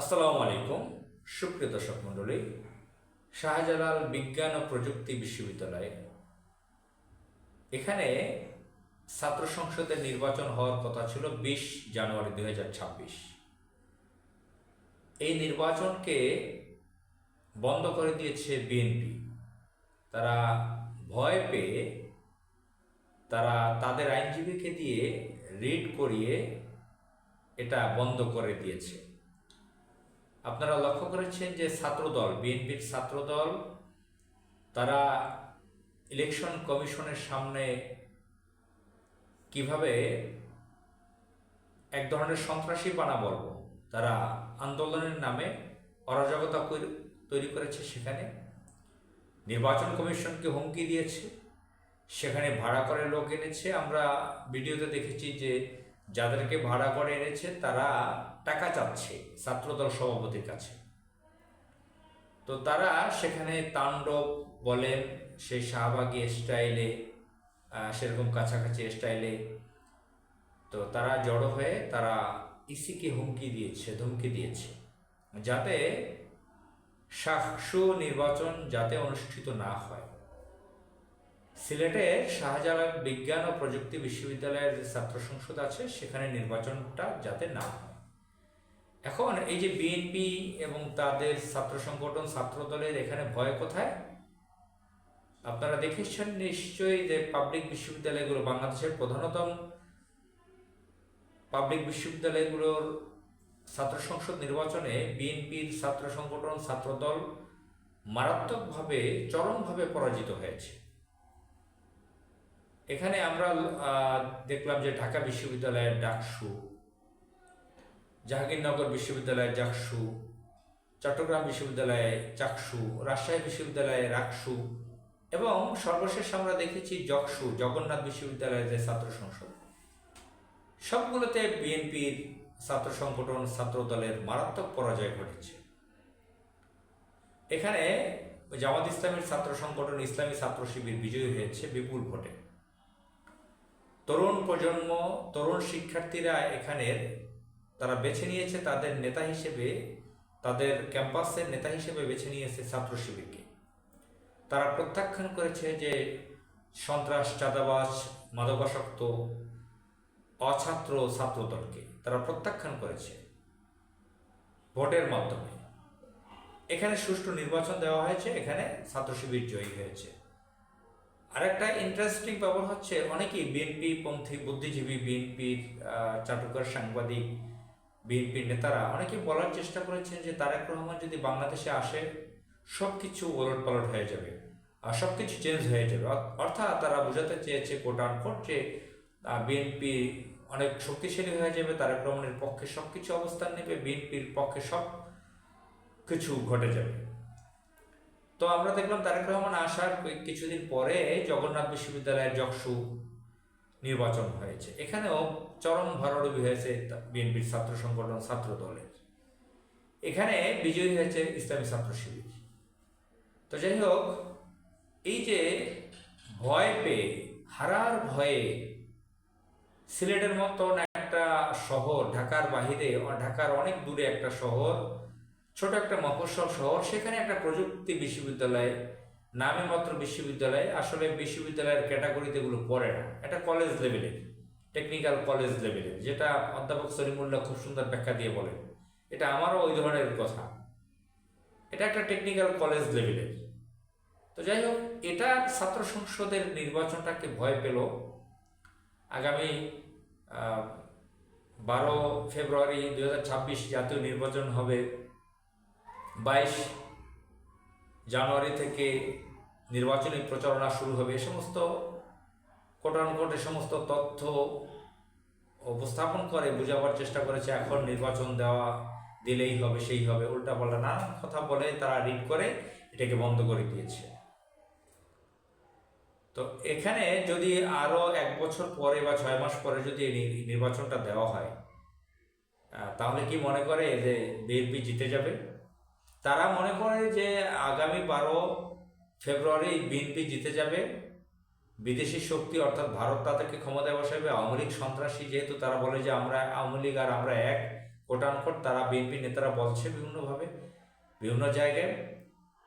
আসসালামু আলাইকুম, সুপ্রিয় দর্শক মণ্ডলী। শাহজালাল বিজ্ঞান ও প্রযুক্তি বিশ্ববিদ্যালয় এখানে ছাত্র সংসদের নির্বাচন হওয়ার কথা ছিল বিশ জানুয়ারি দু হাজার ছাব্বিশ। এই নির্বাচনকে বন্ধ করে দিয়েছে বিএনপি। তারা ভয় পেয়ে তারা তাদের আইনজীবীকে দিয়ে রিড করিয়ে এটা বন্ধ করে দিয়েছে। আপনারা লক্ষ্য করেছেন যে ছাত্রদল, বিএনপির ছাত্রদল, তারা ইলেকশন কমিশনের সামনে কীভাবে এক ধরনের সন্ত্রাসী বানা বলব? তারা আন্দোলনের নামে অরাজকতা তৈরি করেছে সেখানে। নির্বাচন কমিশনকে হুমকি দিয়েছে। সেখানে ভাড়া করে লোক এনেছে। আমরা ভিডিওতে দেখেছি যে যাদেরকে ভাড়া করে এনেছে, তারা টাকা চাচ্ছে, ছাত্রদল সভাপতির কাছে। তো তারা সেখানে তাণ্ডব বলেন সেই শাহবাগী স্টাইলে সেরকম কাছাকাছি স্টাইলে। তো তারা জড়ো হয়ে তারা ইসিকে হুমকি দিয়েছে, ধমকি দিয়েছে, যাতে সাকসু নির্বাচন যাতে অনুষ্ঠিত না হয়। সিলেটের শাহজালাল বিজ্ঞান ও প্রযুক্তি বিশ্ববিদ্যালয়ের যে ছাত্র সংসদ আছে, সেখানে নির্বাচনটা যাতে না হয়। এখন এই যে বিএনপি এবং তাদের ছাত্র সংগঠন, ছাত্র দলের এখানে ভয় কোথায়? আপনারা দেখেছেন নিশ্চয়ই যে পাবলিক বিশ্ববিদ্যালয়গুলো, বাংলাদেশের প্রধানতম পাবলিক বিশ্ববিদ্যালয়গুলোর ছাত্র সংসদ নির্বাচনে বিএনপির ছাত্র সংগঠন ছাত্রদল মারাত্মকভাবে, চরমভাবে পরাজিত হয়েছে। এখানে আমরা দেখলাম যে ঢাকা বিশ্ববিদ্যালয়ের ডাকসু, জাহাঙ্গীরনগর বিশ্ববিদ্যালয়ের জাকসু চট্টগ্রাম বিশ্ববিদ্যালয়ে চাকসু, রাজশাহী বিশ্ববিদ্যালয়ে রাকসু এবং সর্বশেষ আমরা দেখেছি জকসু জগন্নাথ বিশ্ববিদ্যালয়ের যে ছাত্র সংসদ। সবগুলোতে বিএনপির ছাত্র সংগঠন, ছাত্র দলের মারাত্মক পরাজয় ঘটেছে। এখানে জামাত ইসলামের ছাত্র সংগঠন, ইসলামী ছাত্র শিবির বিজয়ী হয়েছে বিপুল ভোটে। তরুণ প্রজন্ম, তরুণ শিক্ষার্থীরা এখানের তারা বেছে নিয়েছে তাদের নেতা হিসেবে, তাদের ক্যাম্পাসের নেতা হিসেবে বেছে নিয়েছে ছাত্র শিবিরকে। তারা প্রত্যাখ্যান করেছে যে সন্ত্রাস, চাঁদাবাজ, মাদকাসক্ত, অছাত্র ছাত্রদলকে তারা প্রত্যাখ্যান করেছে ভোটের মাধ্যমে। এখানে সুষ্ঠু নির্বাচন দেওয়া হয়েছে, এখানে ছাত্র শিবির জয়ী হয়েছে। আরেকটা ইন্টারেস্টিং ব্যাপার হচ্ছে অনেকেই বিএনপি পন্থী, বুদ্ধিজীবী বিএনপির চাটুকার সাংবাদিক বিএনপির নেতারা অনেকে বলার চেষ্টা করেছেন যে তারেক রহমান যদি বাংলাদেশে আসে সব কিছু ওলট পালট হয়ে যাবে, আর সব কিছু চেঞ্জ হয়ে যাবে। অর্থাৎ তারা বোঝাতে চেয়েছে কোট আনকোট যে বিএনপি অনেক শক্তিশালী হয়ে যাবে, তারেক রহমানের পক্ষে সব কিছু অবস্থান নেবে বিএনপির পক্ষে সব কিছু ঘটে যাবে। তো আমরা দেখলাম তারেক রহমান আসার কিছুদিন পরে জগন্নাথ বিশ্ববিদ্যালয়ের জকসু নির্বাচন হয়েছে। এখানেও চরম ভরাডুবি হয়েছে বিএনপির ছাত্র সংগঠন ছাত্র দলের। এখানে বিজয়ী হয়েছে ইসলামী ছাত্র শিবির। তো যাই হোক, এই যে ভয় পেয়ে, হারার ভয়ে সিলেটের মতন একটা শহর, ঢাকার বাহিরে, ঢাকার অনেক দূরে একটা শহর ছোট একটা মফস্বল শহর, সেখানে একটা প্রযুক্তি বিশ্ববিদ্যালয়, নামে মাত্র বিশ্ববিদ্যালয়, আসলে বিশ্ববিদ্যালয়ের ক্যাটাগরিতে এগুলো পড়ে না। এটা কলেজ লেভেলের টেকনিক্যাল কলেজ লেভেলের যেটা অধ্যাপক সলিমুল্লাহ খুব সুন্দর ব্যাখ্যা দিয়ে বলেন। এটা আমারও ওই ধরনের কথা। এটা একটা টেকনিক্যাল কলেজ লেভেলের তো যাই হোক, এটা ছাত্র সংসদের নির্বাচনটাকে ভয় পেল। আগামী বারো ফেব্রুয়ারি দু হাজার ছাব্বিশ জাতীয় নির্বাচন হবে। বাইশ জানুয়ারি থেকে নির্বাচনী প্রচারণা শুরু হবে। এ সমস্ত কোটানকোট এ সমস্ত তথ্য উপস্থাপন করে বোঝাবার চেষ্টা করেছে। এখন নির্বাচন দেওয়া দিলেই হবে, সেই হবে। উল্টাপাল্টা নানান কথা বলে তারা রিড করে এটাকে বন্ধ করে দিয়েছে। তো এখানে যদি আরও এক বছর পরে বা ছয় মাস পরে যদি নির্বাচনটা দেওয়া হয় তাহলে কি মনে করে যে বিএনপি জিতে যাবে? তারা মনে করে যে আগামী বারো ফেব্রুয়ারি বিএনপি জিতে যাবে। বিদেশি শক্তি অর্থাৎ ভারত তাদেরকে ক্ষমতায় বসাবে। আওয়ামী লীগ সন্ত্রাসী যেহেতু তারা বলে যে আমরা আওয়ামী লীগ আর আমরা এক কোটানকোট তারা বিএনপি নেতারা বলছে বিভিন্নভাবে, বিভিন্ন জায়গায়।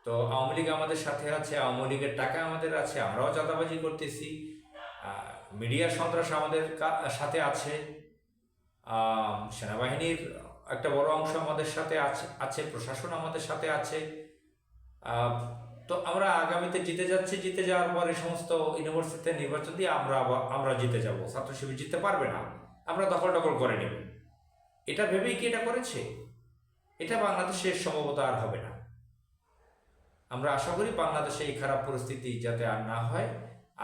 তো আওয়ামী লীগ আমাদের সাথে আছে, আওয়ামী লীগের টাকা আমাদের আছে, আমরাও চাঁদাবাজি করতেছি। মিডিয়া সন্ত্রাস আমাদের সাথে আছে। সেনাবাহিনীর একটা বড় অংশ আমাদের সাথে আছে আছে, প্রশাসন আমাদের সাথে আছে। তো আমরা আগামীতে জিতে যাচ্ছি, জিতে যাওয়ার পর এই সমস্ত ইউনিভার্সিটিতে নির্বাচন দিয়ে আমরা আমরা জিতে যাব। ছাত্র শিবির জিততে পারবে না, আমরা দখল টকল করে নেব। এটা ভেবেই কি এটা করেছে? এটা বাংলাদেশে সম্ভবত আর হবে না। আমরা আশা করি বাংলাদেশে এই খারাপ পরিস্থিতি যাতে আর না হয়,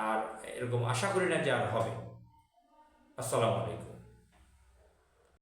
আর এরকম আশা করি না যে আর হবে। আসসালামু আলাইকুম।